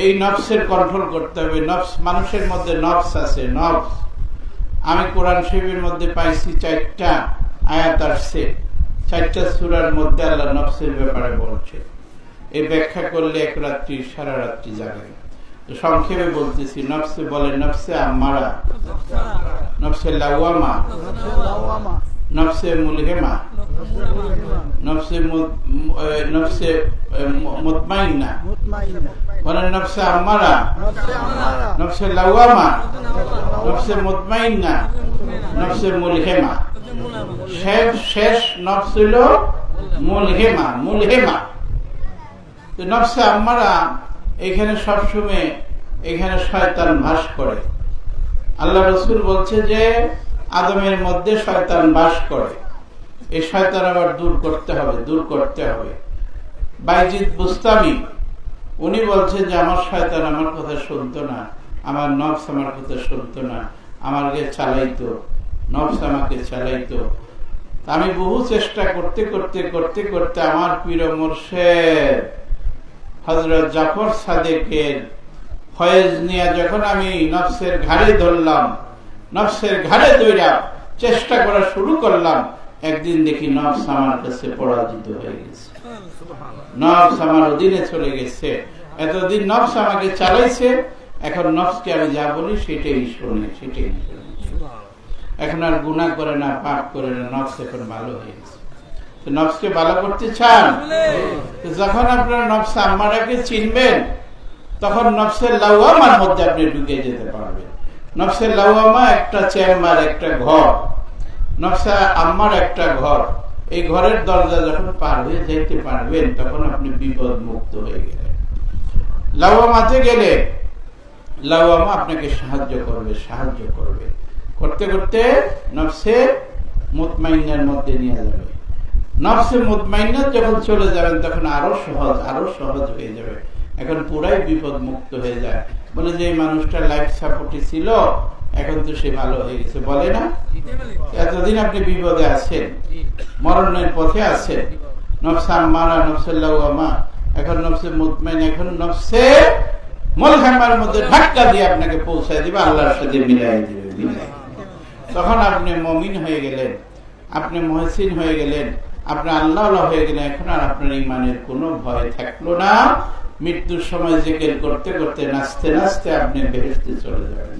এই নফসের কন্ট্রোল করতে হবে। নফস, মানুষের মধ্যে নফস আছে, নফস। আমি কোরআন শরীফের মধ্যে পাইছি চারটা আয়াত আসছে। চারটা সুরার মধ্যে আল্লাহ নফসের ব্যাপারে বলছে। এই ব্যাখ্যা করলে এক রাত্রি, সারা রাত্রি তো সংক্ষেপে বলতেছি, নফসে বলে, নফসে আম্মারা, নফসে লাওয়ামা নফসে মুলহেমা। নফসে মু- মু- এ, নফসে মুতমাইন্না বলেন নফসে আম্মারা নফসে লাওয়ামা নফসে মুতমাইন্না নফসে মুলহেমা শেষ শেষ নফস হইল মুলহেমা মুলহেমা তো নফসে আম্মারা এখানে সবসময় এখানে শয়তান বাস করে। আল্লাহ রসুল বলছে যে আদমের মধ্যে শয়তান বাস করে। এই শয়তান আবার দূর করতে হবে, দূর করতে হবে। বাইজিৎ বুস্তামি, উনি বলছেন যে, আমার শয়তান আমার কথা শুনতো না, আমার নফস আমার কথা শুনতো না, আমাকে চালাইতো, নফস আমাকে চালাইতো। আমি বহু চেষ্টা করতে করতে করতে করতে আমার প্রিয় মোর্শেদ হজরত জাফর সাদেকের ফয়েজ নিয়ে যখন আমি নফসের ঘাড়ে ধরলাম, নফসের ঘাড়ে দইরা চেষ্টা করা শুরু করলাম একদিন দেখি নফস আমার কাছে পরাজিত হয়ে গেছে। নফস আমার অধীনে চলে গেছে। এতদিন নফস আমাকে চালাইছে, এখন নফসকে আমি যা বলি সেটাই শোনে, সেটাই এখন আর গুণা করে না, পাপ করে না নফস এখন ভালো হয়ে গেছে। তো নফসকে ভালো করতে চান? যখন আপনার নফস আম্মারাকে চিনবেন, তখন নফসের লাউয়ামার মধ্যে আপনি ঢুকে যেতে পারবেন। নফসের লাউয়ামা একটা চেম্বার, একটা ঘর। নফসা আম্মার একটা ঘর। এই ঘরের দরজা যখন পার হয়ে যাইতে পারবেন, তখন আপনি বিপদ মুক্ত হয়ে গেলেন। লাউয়ামাতে গেলে লাউয়ামা আপনাকে সাহায্য করবে সাহায্য করবে। করতে করতে নফসে মুতমাইনার মধ্যে নিয়ে যাবে। নফসে মুতমাইনা যখন চলে যাবেন, তখন আরও সহজ আরও সহজ হয়ে যাবে। এখন পুরাই বিপদ মুক্ত হয়ে যায়। বলে যে মানুষটা লাইফ সাপোর্টে ছিল এখন তো সে ভালো হয়ে গেছে, বলে না? এতদিন আপনি বিপদে আছেন, মরণের পথে আছেন। নফসা আম্মারা নফসাল্লাহ এখন নফসে মুতমাইন, এখন নফসে মলখামার মধ্যে ধাক্কা দিয়ে আপনাকে পৌঁছায় দিবে, আল্লাহর সাথে মিলাই দিবে। তখন আপনি মমিন হয়ে গেলেন, আপনি মহসিন হয়ে গেলেন, আপনি আল্লাহ হয়ে গেলেন, এখন আর আপনার ইমানের কোনো ভয় থাকল না। মৃত্যুর সময় জেকের করতে করতে নাচতে নাচতে আপনি বেহেস্তে চলে যাবেন।